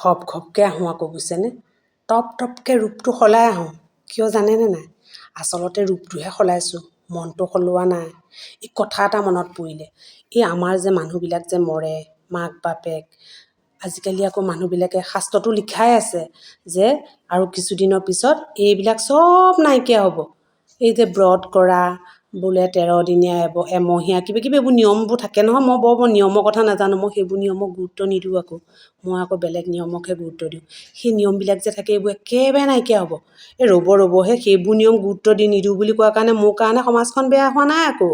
খপ খপকৈ আহোঁ আকৌ বুজিছেনে টপ টপকৈ ৰূপটো সলাই আহোঁ। কিয় জানেনে নাই? আচলতে ৰূপটোহে সলাইছোঁ, মনটো সলোৱা নাই। এই কথা এটা মনত পৰিলে। এই আমাৰ যে মানুহবিলাক যে মৰে, মাক বাপেক, আজিকালি আকৌ মানুহবিলাকে শাস্ত্ৰটো লিখাই আছে যে আৰু কিছুদিনৰ পিছত এইবিলাক চব নাইকিয়া হ'ব। এই যে ব্ৰত কৰা বোলে তেৰদিনীয়া এব এমহীয়া কিবা কিবি এইবোৰ নিয়মবোৰ থাকে নহয় মই বৰ বৰ নিয়মৰ কথা নাজানো মই সেইবোৰ নিয়মক গুৰুত্ব নিদিওঁ আকৌ মই আকৌ বেলেগ নিয়মকহে গুৰুত্ব দিওঁ। সেই নিয়মবিলাক যে থাকে এইবোৰ একেবাৰে নাইকিয়া হ'ব। এই ৰ'ব ৰ'বহে সেইবোৰ নিয়ম গুৰুত্ব দি নিদিওঁ বুলি কোৱাৰ কাৰণে মোৰ কাৰণে সমাজখন বেয়া হোৱা নাই আকৌ।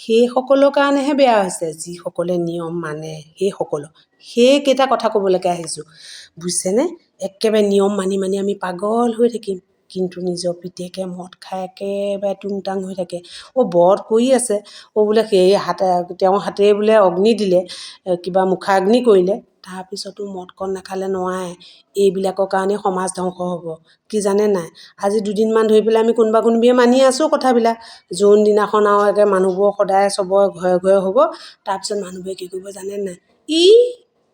সেইসকলৰ কাৰণেহে বেয়া হৈছে যিসকলে নিয়ম মানে সেইসকলৰ সেইকেইটা কথা ক'বলৈকে আহিছোঁ। বুজিছেনে? একেবাৰে নিয়ম মানি মানি আমি পাগল হৈ থাকিম। কিন্তু নিজৰ পিতেকে মদ খাই একেবাৰে টুংটাং হৈ থাকে। অ' ব্ৰত কৰি আছে। অ' বোলে সেই হাতে তেওঁৰ হাতেৰে বোলে অগ্নি দিলে কিবা মুখাগ্নি কৰিলে। তাৰপিছতো মদকণ নাখালে নোৱাৰে। এইবিলাকৰ কাৰণে সমাজ ধ্বংস হ'ব। কি জানে নাই? আজি দুদিনমান ধৰি পেলাই আমি কোনোবা কোনোবিয়ে মানি আছোঁ কথাবিলাক। যোনদিনাখন আৰু একে মানুহবোৰ সদায় চবৰে ঘৰে ঘৰে হ'ব। তাৰপিছত মানুহবোৰে কি কৰিব জানে নাই? ই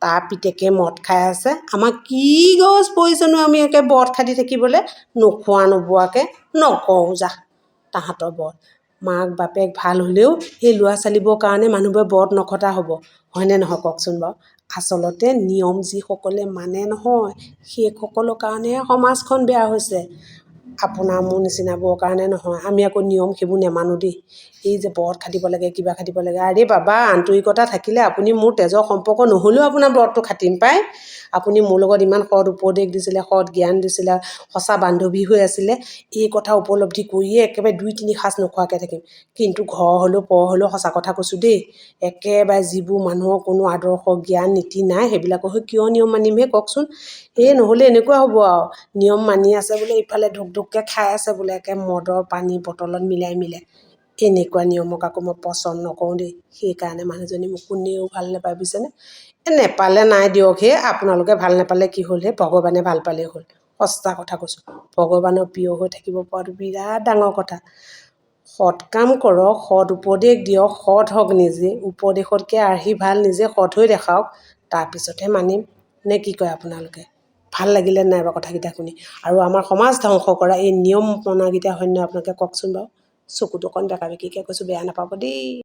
তাৰ পিতেকে মদ খাই আছে। আমাক কি গছ পৰিছেনো আমি একে ব্ৰত খাটি থাকিবলৈ? নোখোৱা নোবোৱাকৈ নকওঁ যা তাহাঁতৰ ব্ৰত মাক বাপেক ভাল হ'লেও সেই ল'ৰা ছোৱালীবোৰৰ কাৰণে মানুহবোৰে ব্ৰত নখটা হ'ব। হয়নে নহয় কওকচোন বাৰু? আচলতে নিয়ম যিসকলে মানে নহয় সেইসকলৰ কাৰণেহে সমাজখন বেয়া হৈছে। আপোনাৰ মোৰ নিচিনাবোৰৰ কাৰণে নহয়। আমি আকৌ নিয়ম সেইবোৰ নেমানো দেই। এই যে ব্ৰত খাটিব লাগে কিবা খাটিব লাগে। আৰে বাবা আন্তৰিকতা থাকিলে আপুনি মোৰ তেজৰ সম্পৰ্ক নহ'লেও আপোনাৰ ব্ৰতটো খাটিম পায় আপুনি মোৰ লগত ইমান সৎ উপদেশ দিছিলে সৎ জ্ঞান দিছিলে সঁচা বান্ধৱী হৈ আছিলে। এই কথা উপলব্ধি কৰিয়ে একেবাৰে দুই তিনি সাঁজ নোখোৱাকৈ থাকিম। কিন্তু ঘৰ হ'লেও পৰ হ'লেও সঁচা কথা কৈছোঁ দেই। একেবাৰে যিবোৰ মানুহৰ কোনো আদৰ্শ জ্ঞান নীতি নাই সেইবিলাকৰ হৈ কিয় নিয়ম মানিমহে কওকচোন? এই নহ'লে এনেকুৱা হ'ব আৰু। নিয়ম মানি আছে বোলে ইফালে ধুক ধুককৈ খাই আছে বোলে একে মদৰ পানী বটলত মিলাই মিলাই। এনেকুৱা নিয়মক আকৌ মই পচন্দ নকৰোঁ দেই। সেইকাৰণে মানুহজনী মোক কোনেও ভাল নাপায় বুজিছেনে? এই নেপালে নাই দিয়ক হে। আপোনালোকে ভাল নাপালে কি হ'ল হে? ভগৱানে ভাল পালেই হ'ল। সঁচা কথা কৈছোঁ। ভগৱানৰ প্ৰিয় হৈ থাকিব পৰাটো বিৰাট ডাঙৰ কথা। সৎ কাম কৰক সৎ উপদেশ দিয়ক সৎ হওক নিজে। উপদেশতকৈ আৰ্হি ভাল নিজে সৎ হৈ দেখাওক। তাৰপিছতহে মানিম। নে কি কয় আপোনালোকে? ভাল লাগিলে নাই বাৰু কথাকেইটা শুনি। আৰু আমাৰ সমাজ ধ্বংস কৰা এই নিয়ম মনাকেইটা হয়নে আপোনালোকে কওকচোন বাৰু। চকুটো অকণ বেকা বেকিকৈ কৈছোঁ বেয়া নাপাব দেই।